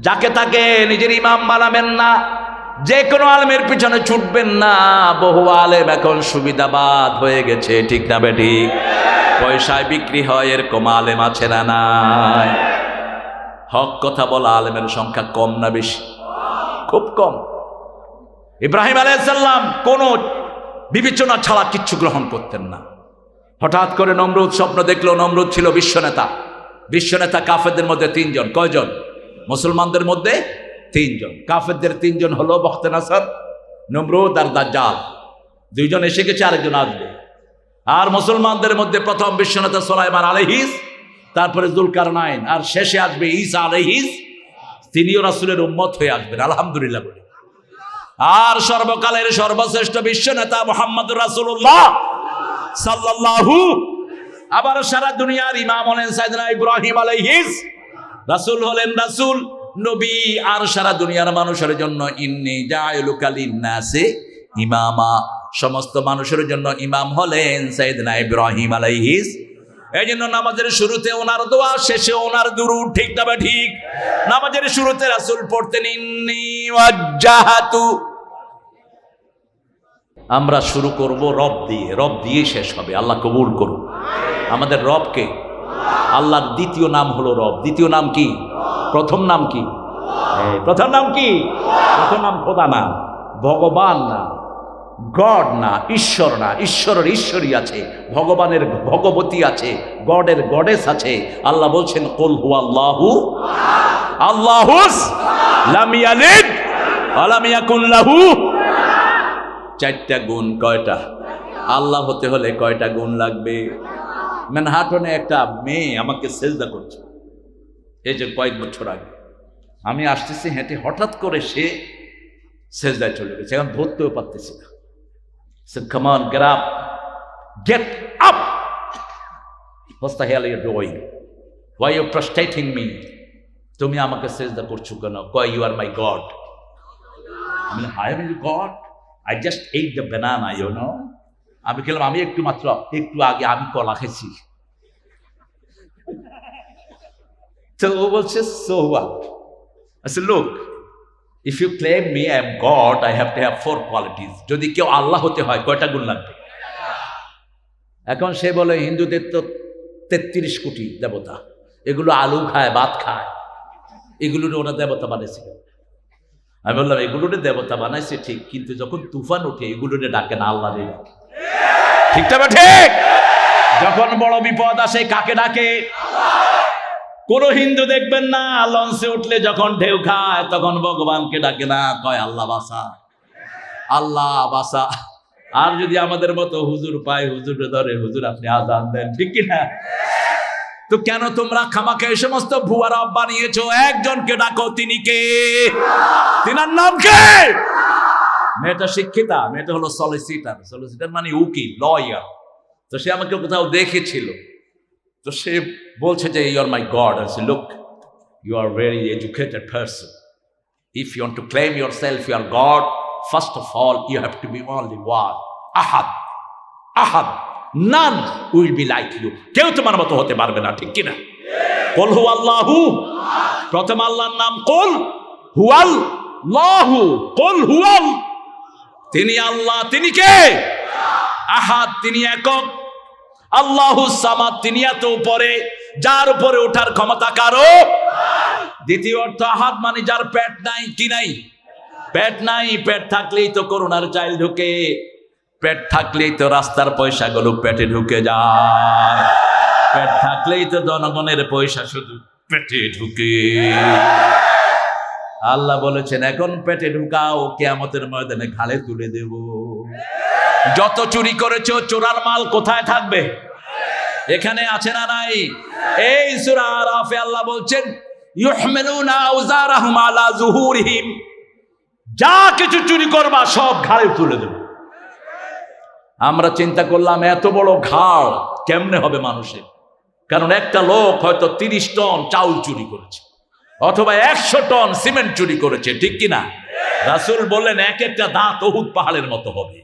যাকে তাকে নিজের ইমাম বানাবেন না যে কোনো আলেমের পিছনে ছুটবেন না। বহু আলেম এখন সুবিধাবাদ হয়ে গেছে, ঠিক না বেঠিক পয়সায় বিক্রি হয়, এরকম আলেম আছে না নাই? হক কথা বলা আলেমের সংখ্যা কম না বেশি? খুব কম। ইব্রাহিম আলাইসাল্লাম কোনো বিবেচনা ছাড়া কিচ্ছু গ্রহণ করতেন না। হঠাৎ করে নমরুদ স্বপ্ন দেখল, নমরুদ ছিল বিশ্বনেতা। বিশ্বনেতা কাফেরদের মধ্যে তিনজন। কয়জন? মুসলমানদের মধ্যে তিনজন, কাফেরদের তিনজন হলো বখতে নাসার, নমরুদ আর দাজ্জাল। দুইজন এসে গেছে, আরেকজন আসবে। আর মুসলমানদের মধ্যে প্রথম বিশ্বনেতা সোলাইমান আলহিস তারপরে জুলকার নাইন আর শেষে আসবে ঈসা আলহিস তিনিও রাসুলের উম্মত হয়ে আসবেন, আলহামদুলিল্লাহ বলে। আর সর্বকালের সর্বশ্রেষ্ঠ বিশ্ব নেতা মোহাম্মদ রাসুল্লাহ সাল্লাল্লাহু, আবার সারা দুনিয়ার ইমাম হলেন সাইদনা ইব্রাহিম আলাইহিস। রাসূল হলেন রাসূল, নবী আর সারা দুনিয়ার মানুষের জন্য ইন্নি জায়লুকা লিন্নাসে ইমামা। সমস্ত মানুষের জন্য ইমাম হলেন সাইদনা ইব্রাহিম আলাইহিস এই জন্য নামাজের শুরুতে ওনার দোয়া, শেষে ওনার দুরু ঠিক না ঠিক? নামাজের শুরুতে রাসূল পড়তেন, ইন্নি ওয়াজ্জাহাতু। আমরা শুরু করব রব দিয়ে রব দিয়ে শেষ হবে, আল্লাহ কবুল করুন আমাদের রবকে আল্লাহর দ্বিতীয় নাম হলো রব। দ্বিতীয় নাম কি? প্রথম নাম কি? প্রথম নাম কি? প্রথম নাম খোদা না, ভগবান না, গড না, ঈশ্বর না। ঈশ্বরের ঈশ্বরই আছে, ভগবানের ভগবতী আছে, গডের গডেস আছে। আল্লাহ বলছেন, কল হু আল্লাহু আল্লাহুস চারটা গুণ কয়টা? আল্লাহ হতে হলে কয়টা গুণ লাগবে? ম্যানহাটনে একটা মেয়ে আমাকে সেজদা করছে। এই যে কয়েক বছর আগে। আমি আসতেছি হেঁটে, হঠাৎ করে সে সেজদায় চলে গেছে। এখন ধরতেও পারতেছি না। Come on grab get up the hell you're doing? Why you frustrating me? তুমি আমাকে সেজদা করছ কেন? কয় ইউ আর মাই গড আমি I am God I just ate the banana you know আমি খেলাম আমি একটু মাত্র, একটু আগে আমি কলা খেয়েছি। তো ও বলছে সো হোয়াট আচ্ছা look if you claim me I am God I have to have four qualities যদি কেউ আল্লাহ হতে হয়, কয়টা গুণ লাগবে? এখন সে বলে, হিন্দুদের তো তেত্রিশ কোটি দেবতা। এগুলো আলু খায়, ভাত খায়। এগুলোর ওরা দেবতা বানিয়েছে কেন? আমি বললাম এগুলোরে দেবতা বানাইছে ঠিক, কিন্তু যখন তুফান ওঠে, এগুলোরে ডাকে না আল্লাহ বা ঠিক? যখন বড় বিপদ আসে, কাকে ডাকে? কোন হিন্দু দেখবেন না, লঞ্চে উঠলে যখন ঢেউ খায়, তখন ভগবানকে ডাকে না, কয়, আল্লাহ বাসা আল্লাহ বাসা। আর যদি আমাদের মতো হুজুর পায়, হুজুর ধরে, হুজুর, আপনি আজান দেন। ঠিক কিনা তো কেন তোমরা খামাকে এই সমস্ত ভুয়া রব বানিয়েছো? একজনকে ডাকো, তিনি কে? তিনার নাম কে? মেয়েটা শিক্ষিতা, মেয়েটা হলো সলিসিটার সলিসিটার মানে উকিল লয়ার তো সে আমাকে কোথাও দেখেছিল। তো সে বলছে যে ইউ আর মাই গড আছে look you are very educated person if you to claim your self you are God first of all you have to be only one Ahad Ahad none will be like you কেউ তোমার মতো হতে পারবে না, ঠিক কিনা? Call হু আল্লাহু প্রথম আল্লাহর নাম কল হুয়াল লাহু কল হুয়াল। তিনি আল্লাহ, তিনি কে? আহাদ তিনি একক। আল্লাহু সামাদ তিনি এত উপরে, যার উপরে ওঠার ক্ষমতা কারও দ্বিতীয় অর্থ, আহাদ মানে যার পেট নাই, কি নাই? পেট নাই, পেট থাকলেই তো করোনার চাইল ঢুকে। পেট থাকলেই তো রাস্তার পয়সা পয়সাগুলো পেটে ঢুকে যায়। পেট থাকলেই তো জনগণের পয়সা শুধু পেটে ঢুকে। আল্লাহ বলেছেন, এখন পেটে ঢুকাও, কেয়ামতের ময়দানে ঘাড়ে তুলে দেব। যত চুরি করেছ, চোরার মাল কোথায় থাকবে? এখানে আছে না নাই? এই সূরা আরাফে আল্লাহ বলছেন যা কিছু চুরি করবা, সব ঘাড়ে তুলে দেব। আমরা চিন্তা করলাম, এত বড় ঘাড় কেমনে হবে মানুষের? কারণ একটা লোক হয়তো তিরিশ টন চাউল চুরি করেছে। অথবা একশো টন সিমেন্ট চুরি করেছে, ঠিক কিনা? রাসুল বললেন, এক একটা দাঁত অহুত পাহাড়ের মতো হবে।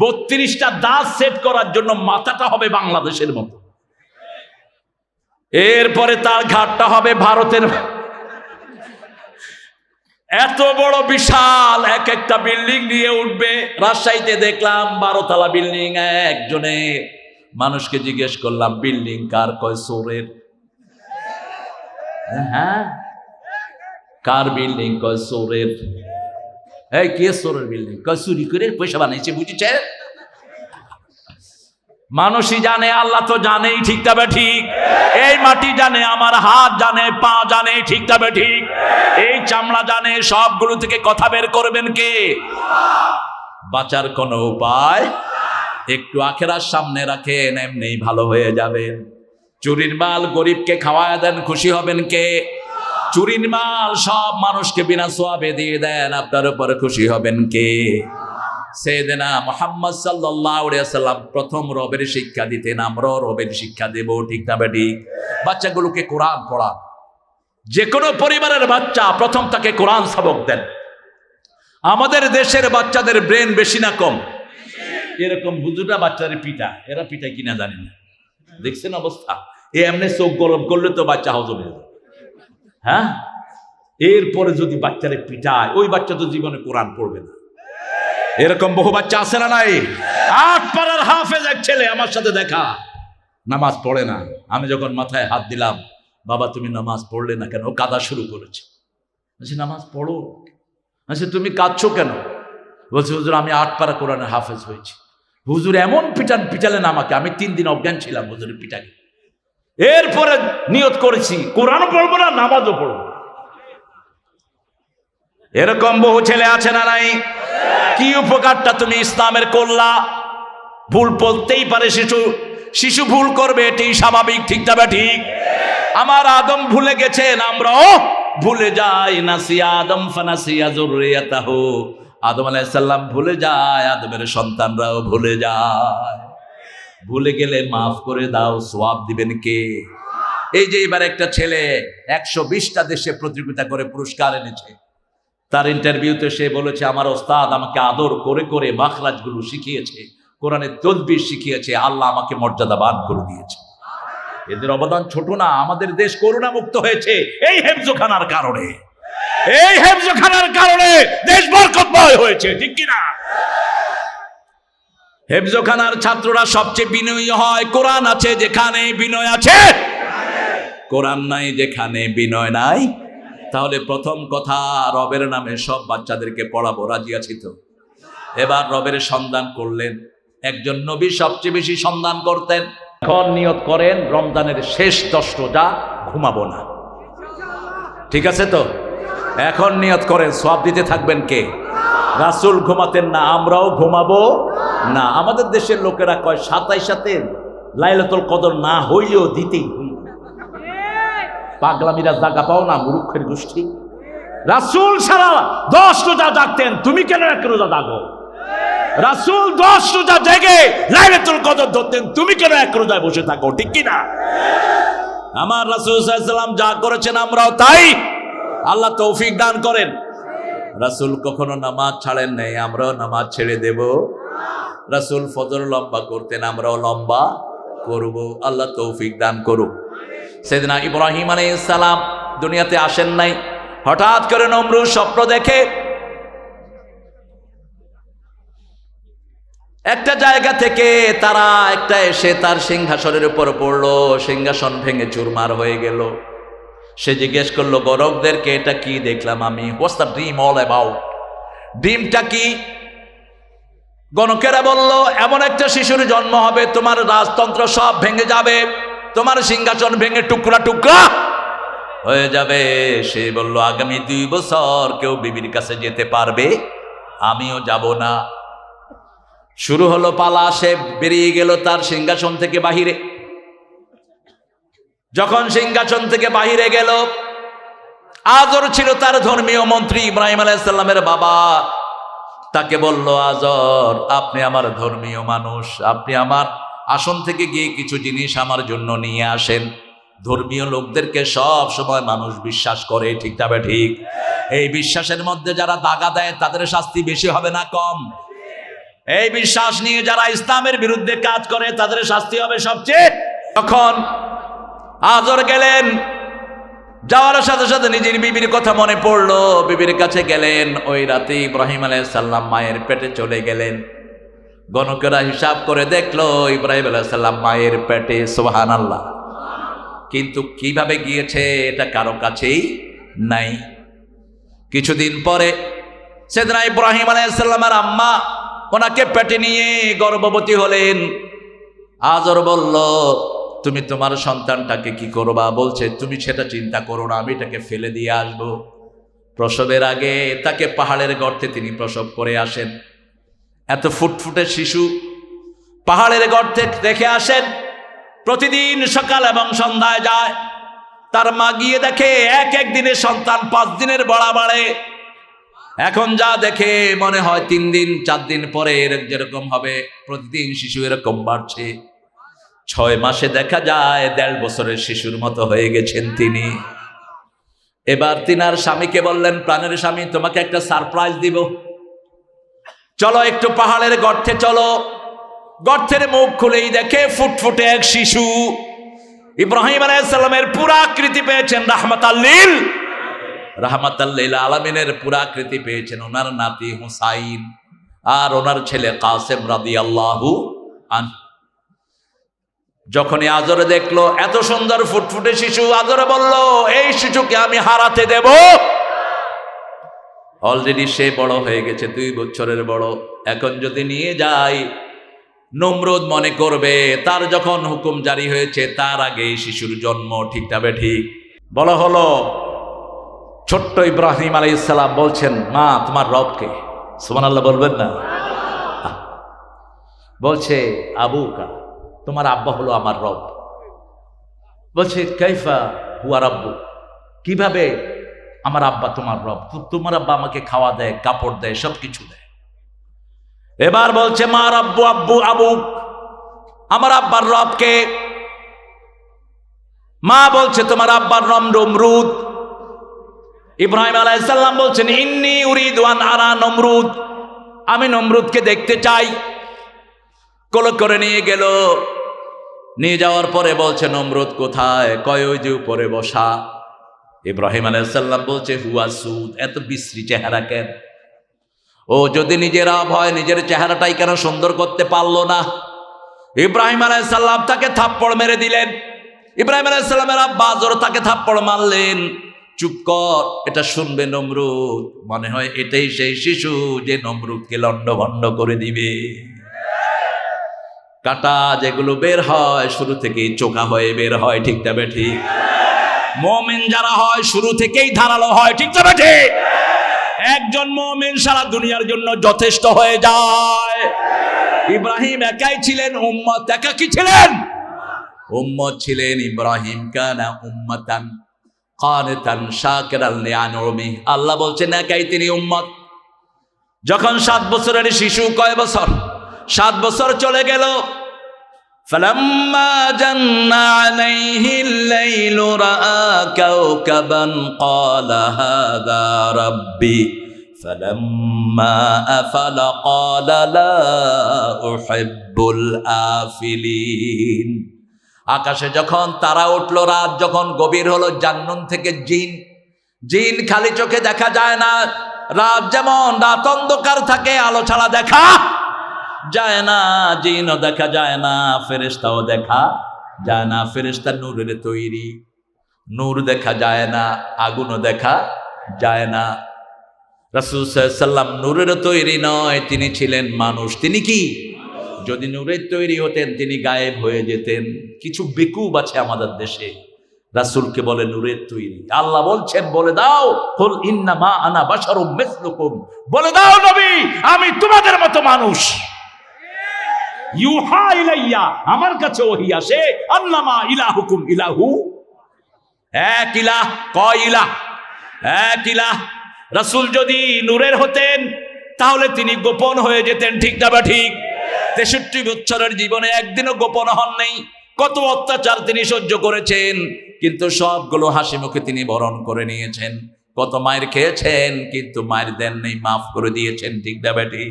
বত্রিশটা দাঁত সেট করার জন্য মাথাটা হবে বাংলাদেশের মতো। এরপরে তার ঘাটটা হবে ভারতের এত বড় বিশাল এক একটা বিল্ডিং নিয়ে উঠবে। রাজশাহীতে দেখলাম বারোতলা বিল্ডিং একজনে। মানুষকে জিজ্ঞেস করলাম, বিল্ডিং কার? কয়, সোরের। হ্যাঁ। কার বিল্ডিং? কয় সোরের এই কে সোরের বিল্ডিং? কয় চুরি করে পয়সা বানাইছে, বুঝেছে? মানুষই জানে, আল্লাহ তো জানেই, ঠিক তবে ঠিক। এই মাটি জানে, আমার হাত জানে, পা জানে, ঠিক তবে ঠিক। এই চামড়া জানে, সবগুলো থেকে কথা বের করবেন কে? বাঁচার কোনো উপায়? একটু আখেরার সামনে রাখেন এমনি ভালো হয়ে যাবেন। চুরির মাল গরিবকে খাওয়ায় দেন, খুশি হবেন কে? চুরির মাল সব মানুষকে বিনা সোয়াবে দিয়ে দেন, আপনার উপর খুশি হবেন কে? সেদিনা মোহাম্মদ সাল্লাম প্রথম রবের শিক্ষা দিতেন, আমরাও রবের শিক্ষা দেব, ঠিক না বেটি বাচ্চাগুলোকে কোরআন পড়া যে কোনো পরিবারের বাচ্চা প্রথম তাকে কোরআন সবক দেন। আমাদের দেশের বাচ্চাদের ব্রেন বেশি না কম? এরকম হুজুরা বাচ্চাদের পিটা এরা পিটা কিনা জানি না। দেখছেন অবস্থা? এ এমনি চোখ গরম করলে তো বাচ্চা হজম হয়ে যাবে হ্যাঁ? এরপরে যদি বাচ্চারে পিটায়, ওই বাচ্চা তো জীবনে কোরআন পড়বে না। এরকম বহু বাচ্চা আছে না নাই? আট পাড়ার হাফেজ এক ছেলে আমার সাথে দেখা। নামাজ পড়ে না। আমি যখন মাথায় হাত দিলাম, বাবা তুমি নামাজ পড়লে না কেন? ও কাদা শুরু করেছে। বলছি, নামাজ পড়ো। আচ্ছা তুমি কাঁদছো কেন? বলছে, হুজুর, আমি আট পাড়া কোরআনের হাফেজ হয়েছি। হুজুর এমন পিটান, পিটালেন আমাকে। আমি তিন দিন অজ্ঞান ছিলাম হুজুরের পিটাকে। এরপরে নিয়ত করেছি। কোরআনও পড়ব না, নামাজও পড়ব এরকম বহু ছেলে আছে না নাই? কি উপকারটা তুমি ইসলামের করলা? ভুল বলতেই পারে শিশু। শিশু ভুল করবে, এটাই স্বাভাবিক, ঠিক না বা ঠিক? আমার আদম ভুলে গেছেন, আমরাও ভুলে যাই। নাসিয়া আদম ফানাসিয়া জরুরিয়াতাহু আদম আলাইসাল্লাম ভুলে যায়, আদমের সন্তানরাও ভুলে যায়। ভুলে গেলে মাফ করে দাও, সোয়াব দিবেন কে? এই যে এবার একটা ছেলে একশো বিশটা দেশে প্রতিযোগিতা করে পুরস্কার এনেছে। তার ইন্টারভিউতে সে বলেছে, আমার ওস্তাদ আমাকে আদর করে করে মাখরাজগুলো শিখিয়েছে, কোরআনের তদবির শিখিয়েছে, আল্লাহ আমাকে মর্যাদাবান করে দিয়েছে। এদের অবদান ছোট না, আমাদের দেশ করুণা মুক্ত হয়েছে এই হেফজোখানার কারণে। এই হেফজোখানার কারণে দেশ বরকতময় হয়েছে, ঠিক কিনা? হেফজোখানার ছাত্ররা সবচেয়ে বিনয়ী হয়। কোরআন আছে যেখানে বিনয় আছে। কোরআন নাই যেখানে বিনয় নাই। তাহলে প্রথম কথা, রবের নামে সব বাচ্চাদেরকে পড়াবো। রাজি আছি তো? এবার রবের সন্ধান করলেন। একজন নবী সবচেয়ে বেশি সন্ধান করতেন। এখন নিয়ত করেন, রমজানের শেষ দশ রোজা ঘুমাবো না। ঠিক আছে তো? এখন নিয়ত করেন সব দিতে থাকবেন কে? রাসুল ঘুমাতেন না, আমরাও ঘুমাবো না। আমাদের দেশের লোকেরা কয় সাতাই সাথে লাইলাতুল কদর না হইলেও দিতেই পাগলামিরা জাগা পাও না মুরুক্ষের গোষ্ঠী। রাসুল সারা দশ রোজা জাগতেন, তুমি কেন এক রোজা জাগো? রাসুল দশ রোজা জেগে লাইলাতুল কদর ধরতেন, তুমি কেন এক রোজায় বসে থাকো, ঠিক কি না আমার রাসুল সাল্লাম যা করেছেন আমরাও তাই। আল্লাহ তৌফিক দান করেন। রাসুল কখনো নামাজ ছাড়েন নাই, আমরাও নামাজ ছেড়ে দেব। রাসুল ফজর লম্বা করতেন, আমরাও লম্বা করব। আল্লাহ তৌফিক দান করুক। সেদিনা ইব্রাহিম আলাইহিস সালাম দুনিয়াতে আসেন নাই, হঠাৎ করে নমরু স্বপ্ন দেখে একটা জায়গা থেকে তারা একটা এসে তার সিংহাসনের উপর পড়ল, সিংহাসন ভেঙে চুরমার হয়ে গেল। সে জিজ্ঞেস করল গরকদেরকে এটা কি দেখলাম আমি? What's the dream all about ড্রিমটা কি? গণকেরা বলল, এমন একটা শিশুর জন্ম হবে, তোমার রাজতন্ত্র সব ভেঙে যাবে, তোমার সিংহাসন ভেঙে টুকরা টুকরা হয়ে যাবে। সে বলল, আগামী দুই বছর কেউ বিবির কাছে যেতে পারবে? আমিও যাব না। শুরু হলো পালা, সে বেরিয়ে গেল তার সিংহাসন থেকে বাহিরে। যখন সিংহাসন থেকে বাহিরে গেল, আজর ছিল তার ধর্মীয় মন্ত্রী ইব্রাহিম আলাইসাল্লামের বাবা। তাকে বলল, আজর, আপনি আমার ধর্মীয় মানুষ, আপনি আমার আসন থেকে গিয়ে কিছু জিনিস আমার জন্য নিয়ে আসেন। ধর্মীয় লোকদেরকে সব সময় মানুষ বিশ্বাস করে, ঠিক তবে ঠিক? এই বিশ্বাসের মধ্যে যারা দাগা দেয়, তাদের শাস্তি বেশি হবে না কম? এই বিশ্বাস নিয়ে যারা ইসলামের বিরুদ্ধে কাজ করে, তাদের শাস্তি হবে সবচেয়ে। তখন আজর গেলেন। যাওয়ার সাথে সাথে নিজের বিবির কথা মনে পড়ল। বিবির কাছে গেলেন। ওই রাতে ইব্রাহিম আলাইসাল্লাম মায়ের পেটে চলে গেলেন। গণকেরা হিসাব করে দেখল, ইব্রাহিম আলাইসাল্লাম মায়ের পেটে সোহান আল্লাহ কিন্তু কীভাবে গিয়েছে, এটা কারও কাছেই নাই। কিছুদিন পরে সেদিন ইব্রাহিম আলাইসাল্লামের আম্মা ওনাকে পেটে নিয়ে গর্ভবতী হলেন। আজর বলল তুমি তোমার সন্তানটাকে কি করবা? বলছে, তুমি সেটা চিন্তা করো না, আমি এটাকে ফেলে দিয়ে আসব। প্রসবের আগে তাকে পাহাড়ের গর্তে তিনি প্রসব করে আসেন। এত ফুটফুটে শিশু পাহাড়ের গর্তে রেখে আসেন। প্রতিদিন সকাল এবং সন্ধ্যায় যায়। তার মা গিয়ে দেখে, এক এক দিনের সন্তান পাঁচ দিনের বড়া বাড়ে। এখন যা দেখে মনে হয় তিন দিন, চার দিন পরে এর- যেরকম হবে, প্রতিদিন শিশু এরকম বাড়ছে। ছয় মাসে দেখা যায়, দেড় বছরের শিশুর মতো হয়ে গেছেন তিনি। এবার তিনার স্বামীকে বললেন, প্রাণের স্বামী, তোমাকে একটা সারপ্রাইজ দিব। চলো একটু পাহাড়ের গর্তে, চলো। গর্তের মুখ খুলেই দেখে ফুটফুটে এক শিশু। ইব্রাহিম আলাইসাল্লামের পুরাকৃতি পেয়েছেন রাহমাত আল্লিল রাহমাত আল্লিল আলমিনের পুরাকৃতি পেয়েছেন ওনার নাতি হুসাইন আর ওনার ছেলে কাসেম রাদি আল্লাহু আন যখনই আজরে দেখল, এত সুন্দর ফুটফুটে শিশু, আজরে বলল, এই শিশুকে আমি হারাতে দেব। অলরেডি সে বড় হয়ে গেছে, দুই বছরের বড়। এখন যদি নিয়ে যাই, নমরুদ মনে করবে, তার যখন হুকুম জারি হয়েছে, তার আগে শিশুর জন্ম ঠিক ঠিক বলা হলো, ছোট্ট ইব্রাহিম আলাই ইসলাম বলছেন, মা, তোমার রবকে সুমান আল্লাহ বলবেন না। বলছে আবুকা তোমার আব্বা হলো আমার রব। বলছে, কাইফা হুয়া রব্বু, কীভাবে আমার আব্বা তোমার রব? তোমার আব্বা আমাকে খাওয়া দেয়, কাপড় দেয় সব কিছু দেয়। এবার বলছে, মা রব্বু আব্বু আবু আমার আব্বার রবকে। মা বলছে, তোমার আব্বার রম নমরুদ। ইব্রাহিম আলাইসাল্লাম বলছেন, ইন্নি উরিদ ওয়ান আরা নমরুদ, আমি নমরুদকে দেখতে চাই। কোলো করে নিয়ে গেল। নিয়ে যাওয়ার পরে বলছে, নমরুদ কোথায়? কয় ওই যে উপরে বসা? ইব্রাহিম আলাইসাল্লাম বলছে, হুয়া সুদ, এত বিশ্রী চেহারা কেন? ও যদি নিজের আব হয়, নিজের চেহারাটাই কেন সুন্দর করতে পারল না? ইব্রাহিম আলাইসাল্লাম তাকে থাপ্পড় মেরে দিলেন। ইব্রাহিম আলাইসাল্লামের আব্বা জোর তাকে থাপ্পড় মারলেন। চুপ কর, এটা শুনবে নমরুদ। মনে হয় এটাই সেই শিশু যে নমরুদকে লন্ডভন্ড করে দিবে। কাটা যেগুলো বের হয়, শুরু থেকেই চোখা হয়ে বের হয়, ঠিক তবে ঠিক। মোমেন যারা হয়, শুরু থেকেই ধারালো হয়, ঠিক তবে ঠিক। একজন মোমেন সারা দুনিয়ার জন্য যথেষ্ট হয়ে যায়। ইব্রাহিম একাই ছিলেন, উম্মত একাকি ছিলেন? উম্মত ছিলেন ইব্রাহিম কানা উম্মতান, কানিতান, শাকিরান লিআনউমি আল্লাহ বলছেন, একাই তিনি উম্মত। যখন সাত বছরের শিশু, কয় বছর? সাত বছর চলে গেল فلما جن عليه الليل رأى كوكبا قال هذا ربي فلما أفل قال لا أحب الآفلين আকাশে যখন তারা উঠলো রাত যখন গভীর হলো জান্নুন থেকে জিন জিন খালি চোখে দেখা যায় না রাত যেমন রাত অন্ধকার থাকে আলো ছাড়া দেখা যায় না, জিনও দেখা যায় না ফেরেস্তাও দেখা যায় না। ফেরেস্তা নূরের তৈরি, নূর দেখা যায় না, আগুনও দেখা যায় না। রাসুল সাল্লাম নূরের তৈরি নয়, তিনি ছিলেন মানুষ। তিনি কি? যদি নূরের তৈরি হতেন, তিনি গায়েব হয়ে যেতেন। কিছু বেকুব আছে আমাদের দেশে। রাসুলকে বলে নূরের তৈরি। আল্লাহ বলছেন, বলে দাও, কুল ইন্নামা আনা বাশারুম মিসলুকুম। বলে দাও নবী, আমি তোমাদের মতো মানুষ। ইউহা ইলাইয়া, আমার কাছে ওহি আসে, আল্লামা ইলাহুকুম ইলাহু। এক ইলাহ, কয় ইলাহ? এক ইলাহ। রাসূল যদি নূরের হতেন, তাহলে তিনি গোপন হয়ে যেতেন, ঠিক না বা ঠিক? তেষট্টি বছরের জীবনে একদিনও গোপন হন নেই। কত অত্যাচার তিনি সহ্য করেছেন, কিন্তু সবগুলো হাসি মুখে তিনি বরণ করে নিয়েছেন। কত মায়ের খেয়েছেন, কিন্তু মায়ের দেন নেই, মাফ করে দিয়েছেন, ঠিক না বেটি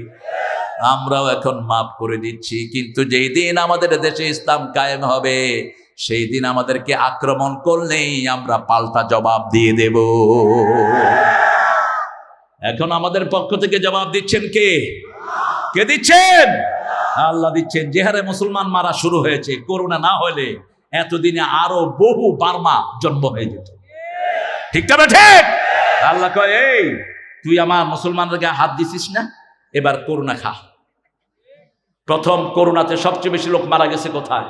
আমরাও এখন মাফ করে দিচ্ছি। কিন্তু যেই দিন আমাদের দেশে ইসলাম কায়েম হবে, সেই দিন আমাদেরকে আক্রমণ করলেই আমরা পাল্টা জবাব দিয়ে দেব। এখন আমাদের পক্ষ থেকে জবাব দিচ্ছেন কে? কে দিচ্ছেন? আল্লাহ দিচ্ছেন। যে হারে মুসলমান মারা শুরু হয়েছে করোনা না হলে এতদিনে আরও বহু বার্মা জন্ম হয়ে যেত। ঠিক তবে ঠিক? আল্লাহ কয়, এই, তুই আমার মুসলমানদের গায়ে হাত দিছিস না? এবার করোনা খা। প্রথম করোনাতে সবচেয়ে বেশি লোক মারা গেছে কোথায়?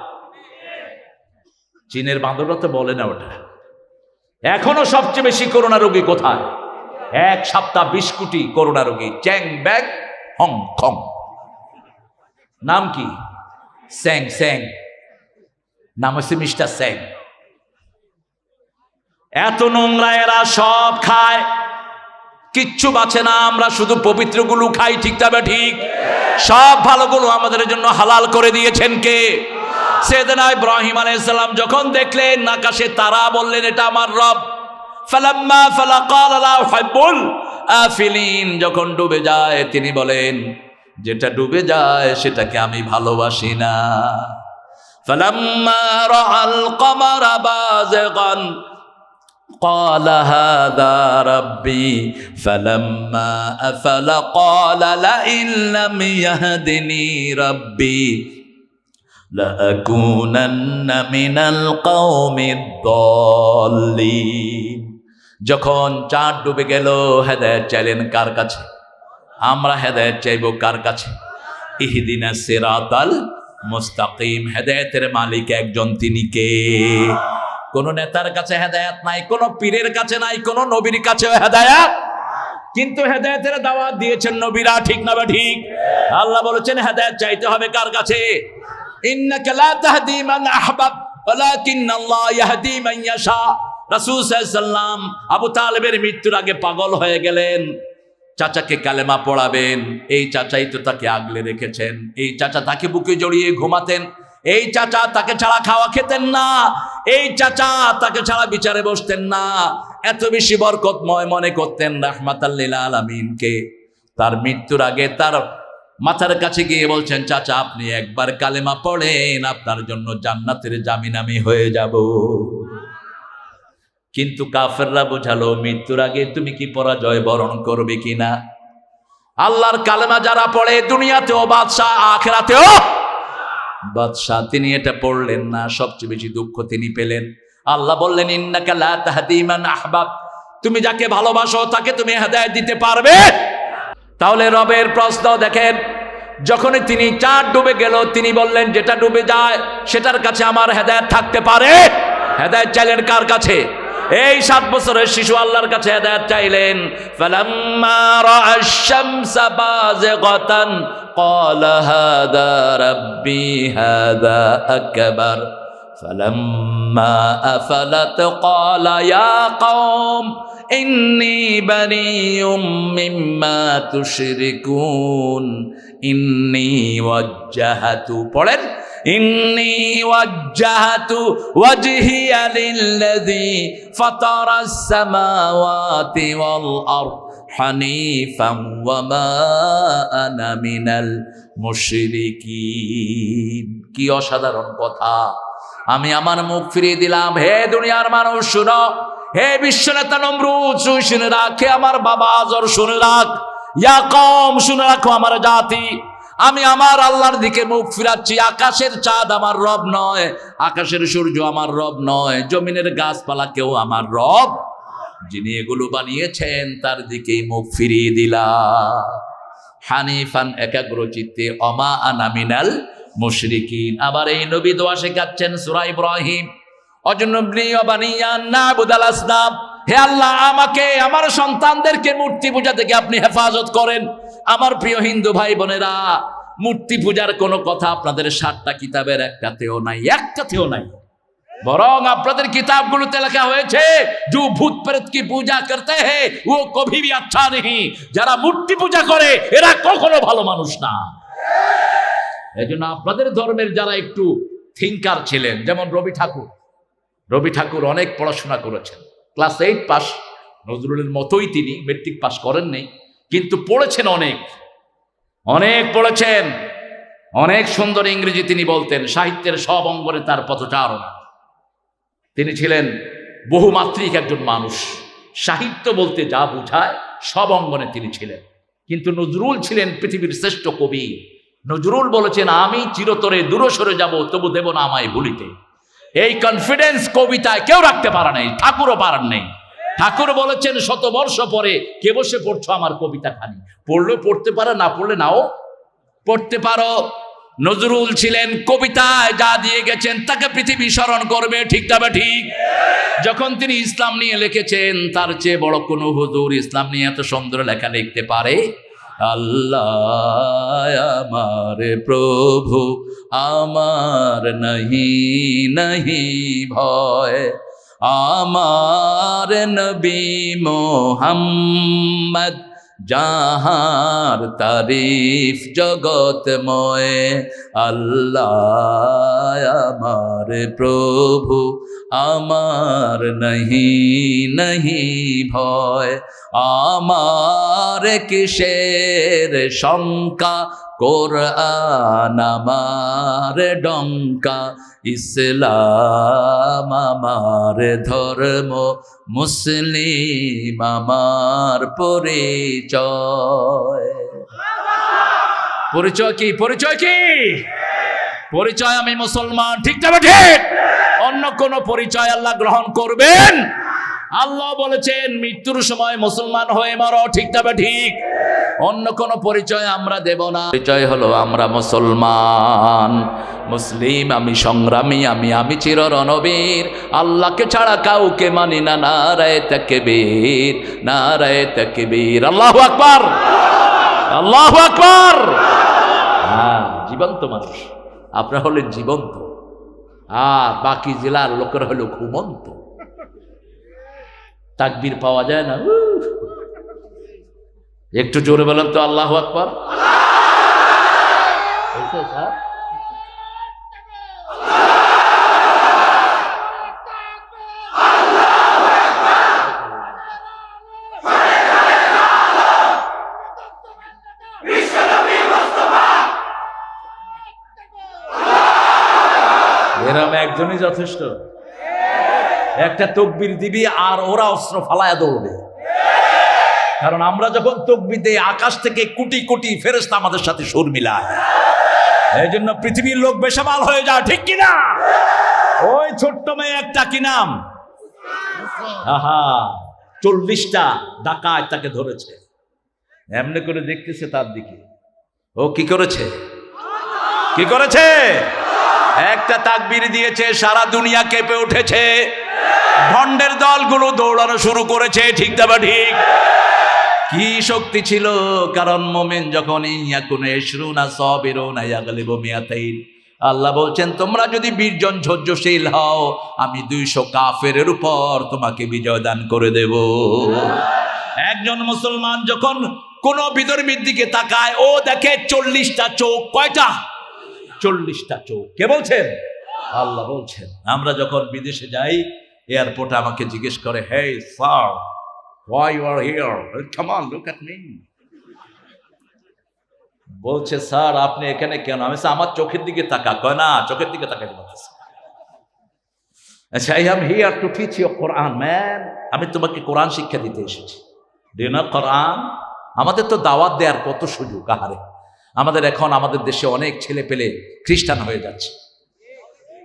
চীনের বান্দররা তো বলে না ওটা। এখনও সবচেয়ে বেশি করোনা রোগী কোথায়? এক সপ্তাহ বিশ কোটি করোনা রোগী। চ্যাং ব্যাং হংকং নাম কি? স্যাং স্যাং। নাম হচ্ছে মিস্টার স্যাং। এত নোংরা এরা সব খায়। কিচ্ছু বাঁচে না, আমরা শুধু পবিত্রগুলো খাই, ঠিক তবে ঠিক? সব ভালোগুলো আমাদের জন্য হালাল করে দিয়েছেন কে? সেদিনা ইব্রাহিম আলাইসাল্লাম যখন দেখলেন, আকাশে তারা বললেন, এটা আমার রব। ফালাম্মা ফালাকাল লা উহিব্বুল আফিলিন। যখন ডুবে যায়, তিনি বলেন, যেটা ডুবে যায়, সেটাকে আমি ভালোবাসি না। ফালাম্মা রাআল কমারা বাযিগান। قال هذا ربي فلما أفل قال لئن لم يهدني ربي لأكونن من القوم الضالين যখন চাঁদ ডুবে গেল হেদায়ত চাইলেন কার কাছে আমরা হেদায়ত চাইব কার কাছে ইহদিনা সিরাতাল মুস্তাকিম হেদায়েতের মালিক একজন তিনি কে কোন নেতার কাছে হেদায়াত নাই, কোন পীরের কাছে নাই, কোন নবীর কাছে হেদায়াত কিন্তু হেদায়েতের দাওয়াত দিয়েছেন নবীরা, ঠিক না বা ঠিক? আল্লাহ বলেছেন, হেদায়েত চাইতে হবে কার কাছে? ইন্নাকা লা তাহদি মান আহবাব ওয়ালাকিন আল্লাহ ইয়াহদি মান ইয়াশা। রাসূল সাল্লাল্লাম আবু তালেবের মৃত্যুর আগে পাগল হয়ে গেলেন। চাচাকে কালেমা পড়াবেন, এই চাচাই তো তাকে আগলে রেখেছেন, এই চাচা তাকে বুকে জড়িয়ে ঘুমাতেন। এই চাচা তাকে ছাড়া খাওয়া খেতেন না। এই চাচা তাকে ছাড়া বিচারে বসতেন না। এত বেশি বরকতময় মনে করতেন রাহমাতাল্লিল আলমিনকে। তার মৃত্যুর আগে তার মাথার কাছে গিয়ে বলছেন, চাচা, আপনি একবার কালেমা পড়েন, আপনার জন্য জান্নাতের জামিন আমি হয়ে যাব। কিন্তু কাফেররা বোঝালো, মৃত্যুর আগে তুমি কি পরাজয় বরণ করবে কিনা আল্লাহর কালেমা যারা পড়ে, দুনিয়াতেও, বাদশাহ আখেরাতেও বাদশাহ, তিনি এটা পড়লেন না, সবচেয়ে বেশি দুঃখ তিনি পেলেন। আল্লাহ বললেন আহবাব। তুমি যাকে ভালোবাসো, তাকে তুমি হেদায়েত দিতে পারবে। তাহলে রবের প্রশ্ন দেখেন, যখনই তিনি চার ডুবে গেল, তিনি বললেন, যেটা ডুবে যায়, সেটার কাছে আমার হেদায়েত থাকতে পারে। হেদায়েত চাইলেন কার কাছে? এই সাত বছরের শিশু আল্লাহর কাছে হেদায়েত চাইলেন ফালাম্মা রাআশ শামসা বাযিগাতান قال هذا ربي هذا أكبر فلما أفلت قال يا قوم إني بريء مما تشركون ইন্নি ওয়াজ্জাহাতু পড়েন, ইন্নি ওয়াজ্জাহাতু ওয়াজহিয়া লিল্লাযী ফাতারাস সামাওয়াতি ওয়াল আরদ হানিফাম ওয়া আনা মিনাল মুশরিকিন। কি অসাধারণ কথা। আমি আমার মুখ ফিরিয়ে দিলাম, হে দুনিয়ার মানুষ, শুনো। হে বিশ্বনেতা নমরুজ শুনে রাখ হে আমার বাবা আজর, শুনে রাখ। ইয়া কম শুনে রাখো আমার জাতি। আমি আমার আল্লাহর দিকে মুখ ফিরাচ্ছি। আকাশের চাঁদ আমার রব নয়, আকাশের সূর্য আমার রব নয়, জমিনের গাছপালা কেউ আমার রব। যিনি এগুলো বানিয়েছেন, তার দিকেই মুখ ফিরিয়ে দিলা হানিফান একাগ্র চিত্তে অমা আনামিনাল মুশরিকিন। আবার এই নবী দোয়া শেখাচ্ছেন সুরা ইব্রাহিম। অজনবনীয় বানিয়ান না বুদাল আসনাম। হে আল্লাহ, আমাকে, আমার সন্তানদেরকে মূর্তি পূজা থেকে আপনি হেফাজত করেন। আমার প্রিয় হিন্দু ভাই বোনেরা, মূর্তি পূজার কোনো কথা আপনাদের সাতটা কিতাবের একটাতেও নাই একটাতেও নাই। বরং আপনাদের কিতাবগুলোতে লেখা হয়েছে যে ভূত প্রেত কি পূজা করতে হে, ও কভি আচ্ছা নেই যারা মূর্তি পূজা করে, এরা কখনো ভালো মানুষ না। এই জন্য আপনাদের ধর্মের যারা একটু থিঙ্কার ছিলেন, যেমন রবি ঠাকুর রবি ঠাকুর অনেক পড়াশোনা করেছেন। ক্লাস এইট পাস, নজরুলের মতোই তিনি মেট্রিক পাস করেন করেননি কিন্তু পড়েছেন অনেক। অনেক পড়েছেন। অনেক সুন্দর ইংরেজি তিনি বলতেন, সাহিত্যের সব অঙ্গনে তার পথচারণা তিনি ছিলেন বহুমাত্রিক একজন মানুষ। সাহিত্য বলতে যা বোঝায়, সব অঙ্গনে তিনি ছিলেন। কিন্তু নজরুল ছিলেন পৃথিবীর শ্রেষ্ঠ কবি। নজরুল বলেছেন, আমি চিরতরে দূরে সরে যাব, তবু দেব না আমায় ভুলিতে। এই কনফিডেন্স কবিতায় কেউ রাখতে পারে নাই, ঠাকুরও পারেন নেই। ঠাকুর বলেছেন, শত বর্ষ পরে কে বসে পড়ছো আমার কবিতা খানি? পড়লেও পড়তে পারে, না পড়লে নাও। পড়তে পারো। নজরুল ছিলেন কবিতায়, যা দিয়ে গেছেন, তাকে পৃথিবী স্মরণ করবে, ঠিক তবে ঠিক? যখন তিনি ইসলাম নিয়ে লিখেছেন, তার চেয়ে বড় কোনো হুজুর ইসলাম নিয়ে এত সুন্দর লেখা লিখতে পারে? আল্লাহ আমার প্রভু, আমার নাহি নাহি ভয়। আমার নবী মোহাম্মদ, যাহার তারিফ জগতময় আল্লাহ আমার প্রভু আমার নহি নহি ভয়, আমার কিসের শঙ্কা? কোরআন আমার ডঙ্কা, ইসলাম আমার ধর্ম, মুসলিম আমার পরিচয়। পরিচয় কি? পরিচয় কি? পরিচয় আমি মুসলমান, ঠিক যাবে ঠিক? অন্য কোন পরিচয় আল্লাহ গ্রহণ করবেন। আল্লাহ বলেছেন, মৃত্যুর সময় মুসলমান হয়ে মারো, ঠিক যাবে ঠিক। অন্য কোন পরিচয় আমরা দেব না। পরিচয় হলো আমরা মুসলমান। মুসলিম, আমি সংগ্রামী, আমি আমি চির রণবীর আল্লাহকে ছাড়া কাউকে মানি না, নারায় তাকবীর নারায় তাকবীর। আল্লাহু আকবার! আল্লাহু আকবার! হ্যাঁ জীবন্ত মানুষ। আপনারা হলেন জীবন্ত। আর বাকি জেলার লোকেরা হলো ঘুমন্ত তাকবির পাওয়া যায় না। একটু জোরে বলেন তো, আল্লাহ আকবর স্যার? একজনই যথেষ্ট? একটা তকবির দিবি আর ওরা অস্ত্র ফালায়া দৌড়বে। কারণ আমরা যখন তকবির দেই, আকাশ থেকে কোটি কোটি ফেরেস্তা আমাদের সাথে সুর মিলায়। এই জন্য পৃথিবীর লোক বেসামাল হয়ে যায়, ঠিক কিনা ওই ছোট্ট মেয়ে একটা কি নাম? আহা, চল্লিশটা ডাকায় তাকে ধরেছে। এমনি করে দেখতেছে তার দিকে। ও কি করেছে? কি করেছে? একটা তাকবির দিয়েছে, সারা দুনিয়া কেঁপে উঠেছে। ভণ্ডের দলগুলো দৌড়ানো শুরু করেছে, ঠিক দাবা ঠিক? কি শক্তি ছিল? কারণ মোমেন যখন আল্লাহ বলছেন, তোমরা যদি বীরজন ঝর্যশীল হও, আমি দুইশো কাফের উপর তোমাকে বিজয় দান করে দেব। একজন মুসলমান যখন কোন বিধর্মীর দিকে তাকায়, ও দেখে চল্লিশটা চোখ, কয়টা? চল্লিশটা চোখ। কে বলছেন? আল্লাহ বলছেন। আমরা যখন বিদেশে যাই এয়ারপোর্টে আমাকে জিজ্ঞেস করে hey sir you are here? Come on look at me. বলছে স্যার আপনি এখানে কেন? আমি আমার চোখের দিকে তাকা কয় না চোখের দিকে তাকাইতে পারতেছি আচ্ছা I am here to teach you Quran man আমি তোমাকে কোরআন শিক্ষা দিতে এসেছি। ডিনা কোরআন আমাদের তো দাওয়াত দেওয়ার কত সুযোগ আহারে। আমাদের এখন আমাদের দেশে অনেক ছেলে পেলে খ্রিস্টান হয়ে যাচ্ছে।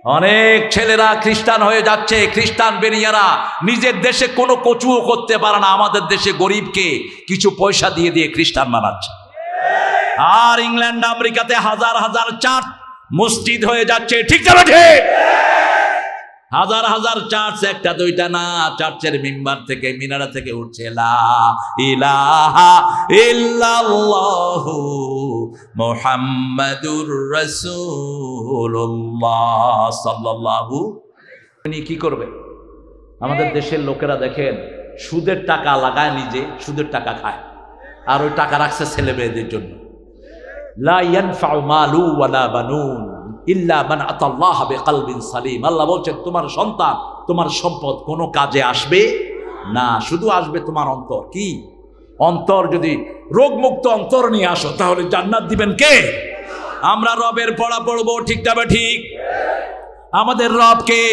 অনেক ছেলেরা খ্রিস্টান হয়ে যাচ্ছে, খ্রিস্টান বেরিয়ারা নিজের দেশে কোনো কচুও করতে পারে না, আমাদের দেশে গরিবকে কিছু পয়সা দিয়ে দিয়ে খ্রিস্টান বানাচ্ছে। আর ইংল্যান্ড, আমেরিকাতে হাজার হাজার চার্চ মসজিদ হয়ে যাচ্ছে, ঠিক যাবে ঠিক? হাজার হাজার চার্চ, একটা, দুইটা না, চার্চের মেম্বার থেকে, মিনারা থেকে উঠছে, লা ইলাহা ইল্লাল্লাহু। মুহাম্মাদুর রাসূলুল্লাহ সাল্লাল্লাহু উনি কি করবে? আমাদের দেশের লোকেরা দেখেন, সুদের টাকা লাগায় নিজে, সুদের টাকা খায়। আর ওই টাকা রাখছে ছেলে মেয়েদের জন্য। বলছেন, তোমার সন্তান, তোমার সম্পদ কোনো কাজে আসবে না, শুধু আসবে তোমার অন্তর। কি? অন্তর যদি রোগমুক্ত অন্তর নিয়ে আসো, তাহলে জান্নাত দিবেন কে? আমরা রবের পড়া পড়ব, ঠিক যাবে ঠিক? আমাদের রব কে?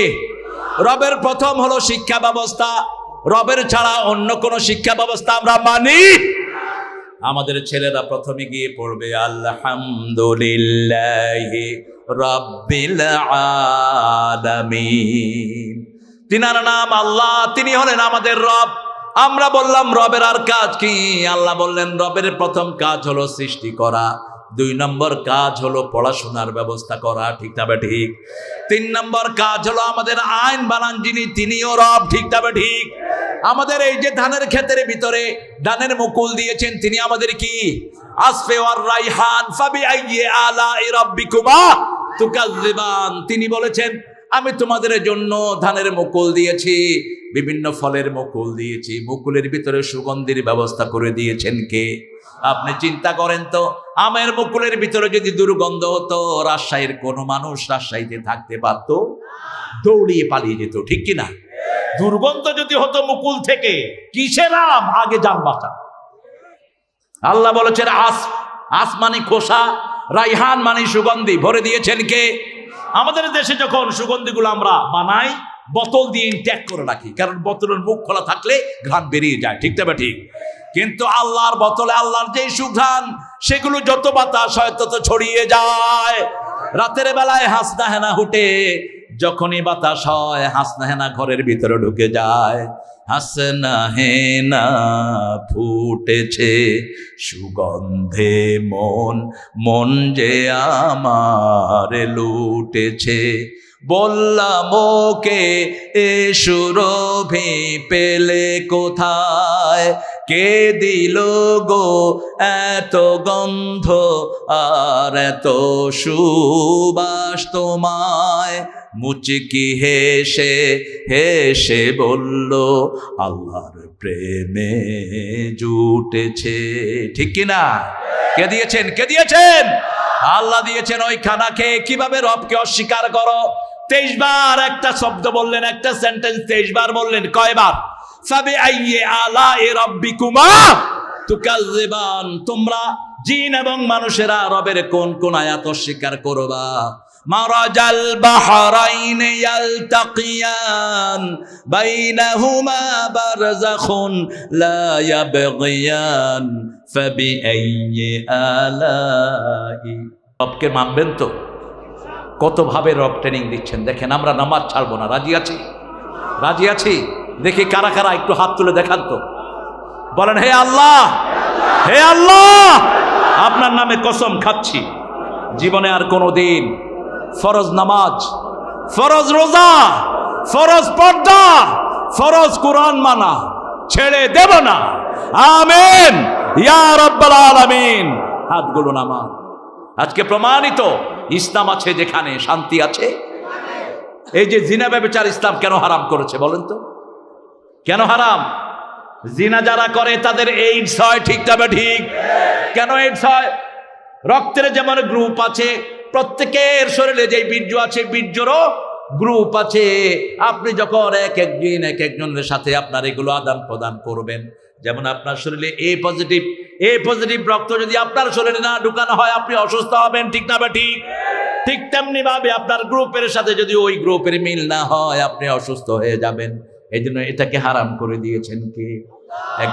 রবের প্রথম হলো শিক্ষা ব্যবস্থা। রবের ছাড়া অন্য কোন শিক্ষা ব্যবস্থা আমরা মানি আমাদের ছেলেরা প্রথমে গিয়ে পড়বে, আলহামদুলিল্লাহ রব্বিল আলামিন। তিনার নাম আল্লাহ, তিনি হলেন আমাদের রব। আমরা বললাম, রবের আর কাজ কি? আল্লাহ বললেন, রবের প্রথম কাজ হলো সৃষ্টি করা, দুই নম্বর কাজ হলো পড়াশোনার ব্যবস্থা করা, ঠিক তবে ঠিক। তিন নম্বর কাজ হলো আমাদের আইন বানান, যিনি তিনিও রব, ঠিক তবে ঠিক। আমাদের এই যে ধানের ক্ষেতের ভিতরে ধানের মুকুল দিয়েছেন, তিনি আমাদের কি? আসফে ওয়ার রাইহান ফাবি আইয়ে আলা রাব্বিকুমা তুকাজ্জিবান তিনি বলেছেন আমি তোমাদের জন্য ধানের মুকুল দিয়েছি, বিভিন্ন ফলের মুকুল দিয়েছি, মুকুলের ভিতরে সুগন্ধির ব্যবস্থা করে দিয়েছেন কে? আপনি চিন্তা করেন তো, আমের মুকুলের ভিতরে যদি দুর্গন্ধ হতো, রাজশাহীর কোনো মানুষ রাজশাহীতে থাকতে পারতো? দৌড়িয়ে পালিয়ে যেত, ঠিক কিনা? দুর্গন্ধ যদি হতো মুকুল থেকে, কিসের আম? আগে যান বাঁচা আল্লাহ বলেছেন, আস আস মানে খোসা, রাইহান মানে সুগন্ধি, ভরে দিয়েছেন কে? আমাদের দেশে যখন সুগন্ধিগুলো আমরা বানাই, বোতল দিয়ে ইনট্যাক করে রাখি, কারণ বোতলের মুখ খোলা থাকলে ঘ্রাণ বেরিয়ে যায়, ঠিক তবে ঠিক? কিন্তু আল্লাহর বোতলে আল্লাহর যেই সুঘ্রাণ সেগুলো যত বাতাস হয় তত ছড়িয়ে যায়। রাতের বেলায় হাসনা হেনা হুটে যখনই বাতাস হয়, হাসনা হেনা ঘরের ভিতরে ঢুকে যায়। হাসনা হেনা ফুটেছে সুগন্ধে মন মন যে আমার লুটেছে। বললাম, ওকে, এ সুরভি পেলে কোথায়? কে দিল গো এত গন্ধ আর এত সুবাস তোমায়? মুচকি হেসে হেসে বলল, আল্লাহর প্রেমে জুটেছে। ঠিক কিনা কে দিয়েছেন? কে দিয়েছেন? আল্লাহ দিয়েছেন ওই খানাকে কীভাবে রবকে অস্বীকার করো? তেইশ বার একটা শব্দ বললেন, একটা সেন্টেন্স তেইশ বার বললেন, কয়বার? সাবে আইয়ে আলা এ রব্বি কুমা তোমরা জিন এবং মানুষেরা রবের কোন কোন আয়াত অস্বীকার করবা? মারাজাল বাহরাইন ইয়ালতাকিয়ান, বাইনাহুমা বারযাখুন লা ইয়াবগিয়ান, ফাবিআইয়ি আলাই রবকে মানবেন তো? কতভাবে রব ট্রেনিং দিচ্ছেন? দেখেন, আমরা নামাজ ছাড়বো না। রাজি আছি? রাজি আছি? দেখি কারা কারা একটু হাত তুলে দেখান তো। বলেন, হে আল্লাহ! হে আল্লাহ! আপনার নামে কসম খাচ্ছি। জীবনে আর কোনো দিন ফরজ নামাজ, ফরজ রোজা, ফরজ পর্দা, ফরজ কোরআন মানা, ছেড়ে দেব না। আমেন। ইয়া রব্বাল আলামিন। হাতগুলো নামা আজকে প্রমাণিত, ইসলাম আছে যেখানে শান্তি আছে। এই যে জিনা ব্যবচার ইসলাম কেন হারাম করেছে বলেন তো? কেন হারাম? জিনা যারা করে, তাদের এইডস হয়, ঠিক তবে ঠিক? কেন এইডস হয়? রক্তের যেমন গ্রুপ আছে প্রত্যেকের শরীরে যে বীর্য আছে, বীর্যরও গ্রুপ আছে। আপনি যখন এক একদিন, এক একজনের সাথে আপনার এগুলো আদান প্রদান করবেন। যেমন আপনার শরীরে এ পজিটিভ এ পজিটিভ রক্ত যদি আপনার শরীরে না ঢুকানো হয়, আপনি অসুস্থ হবেন, ঠিক না বা ঠিক? ঠিক তেমনি ভাবে আপনার গ্রুপের সাথে যদি ওই গ্রুপের মিল না হয়, আপনি অসুস্থ হয়ে যাবেন। এই জন্য এটাকে হারাম করে দিয়েছেন কে?